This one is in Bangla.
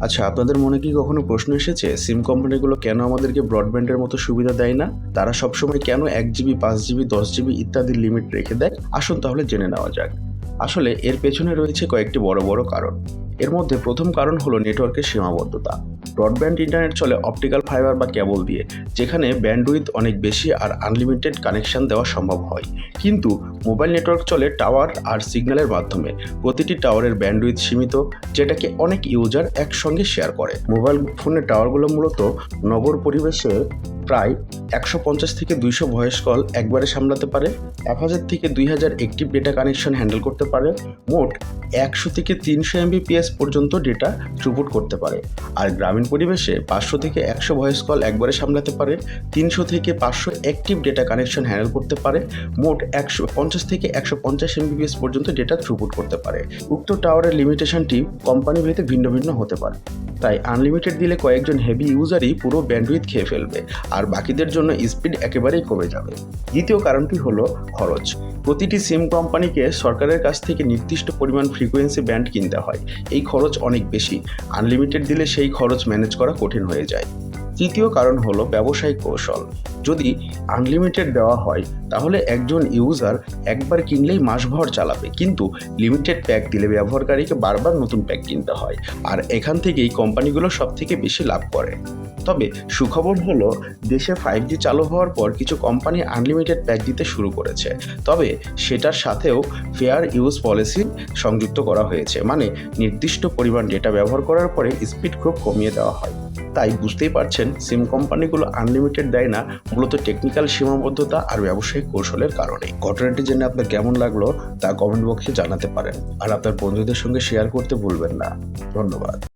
আচ্ছা আপনাদের মনে কি কখনো প্রশ্ন এসেছে? সিম কোম্পানিগুলো কেন আমাদেরকে ব্রডব্যান্ডের মতো সুবিধা দেয় না? তারা সবসময় কেন এক জিবি, পাঁচ জিবি, দশ জিবি ইত্যাদি লিমিট রেখে দেয়? আসুন তাহলে জেনে নেওয়া যাক। আসলে এর পেছনে রয়েছে কয়েকটি বড় বড় কারণ। এর মধ্যে প্রথম কারণ হলো নেটওয়ার্কের সীমাবদ্ধতা। ব্রডব্যান্ড ইন্টারনেট চলে অপটিক্যাল ফাইবার বা কেবল দিয়ে, যেখানে ব্যান্ডউইথ অনেক বেশি আর আনলিমিটেড কানেকশন দেওয়া সম্ভব হয়। কিন্তু মোবাইল নেটওয়ার্ক চলে টাওয়ার আর সিগন্যালের মাধ্যমে। প্রতিটি টাওয়ারের ব্যান্ডউইথ সীমিত, যেটাকে অনেক ইউজার একসঙ্গে শেয়ার করে। মোবাইল ফোনের টাওয়ারগুলো মূলত নগর পরিবেশে প্রায় একশো পঞ্চাশ থেকে দুইশো ভয়েস কল একবারে সামলাতে পারে, এক হাজার থেকে দুই হাজার একটিভ ডেটা কানেকশন হ্যান্ডেল করতে পারে, মোট একশো থেকে তিনশো এমবিপিএস পর্যন্ত ডেটা থ্রুপুট করতে পারে। আর গ্রামীণ পরিবেশে পাঁচশো থেকে একশো ভয়েস কল একবারে সামলাতে পারে, তিনশো থেকে পাঁচশো অ্যাক্টিভ ডেটা কানেকশন হ্যান্ডেল করতে পারে, মোট একশো পঞ্চাশ থেকে একশো পঞ্চাশ এমবিপিএস পর্যন্ত ডেটা থ্রুপুট করতে পারে। উক্ত টাওয়ারের লিমিটেশনটি কোম্পানি ভিন্ন ভিন্ন হতে পারে। তাই আনলিমিটেড দিলে কয়েকজন হেভি ইউজারই পুরো ব্যান্ডউইথ খেয়ে ফেলবে, আর বাকিদের জন্য স্পিড একেবারেই কমে যাবে। দ্বিতীয় কারণটি হলো খরচ। প্রতিটি সিম কোম্পানিকে সরকারের কাছ থেকে নির্দিষ্ট পরিমাণ ফ্রিকোয়েন্সি ব্যান্ড কিনতে হয়। এই খরচ অনেক বেশি। আনলিমিটেড দিলে সেই খরচ ম্যানেজ করা কঠিন হয়ে যায়। তৃতীয় কারণ হলো ব্যবসায়িক কৌশল। যদি আনলিমিটেড দেওয়া হয়, তাহলে একজন ইউজার একবার কিনলেই মাসভর চালাবে। কিন্তু লিমিটেড প্যাক দিলে ব্যবহারকারীকে বারবার নতুন প্যাক কিনতে হয়। আর এখান থেকেই কোম্পানিগুলো সব থেকে বেশি লাভ করে। তবে সুখবর হলো, দেশে ফাইভ জি চালু হওয়ার পর কিছু কোম্পানি আনলিমিটেড প্যাক দিতে শুরু করেছে। তবে সেটার সাথেও ফেয়ার ইউজ পলিসি সংযুক্ত করা হয়েছে। মানে নির্দিষ্ট পরিমাণ ডেটা ব্যবহার করার পরে স্পিড খুব কমিয়ে দেওয়া হয়। তাই বুঝতেই পারছেন সিম কোম্পানিগুলো আনলিমিটেড দেয় না, মূলত টেকনিক্যাল সীমাবদ্ধতা আর ব্যবসায়িক কৌশলের কারণে। ঘটনাটি জেনে আপনার কেমন লাগল তা কমেন্ট বক্সে জানাতে পারেন। আর আপনার বন্ধুদের সঙ্গে শেয়ার করতে ভুলবেন না। ধন্যবাদ।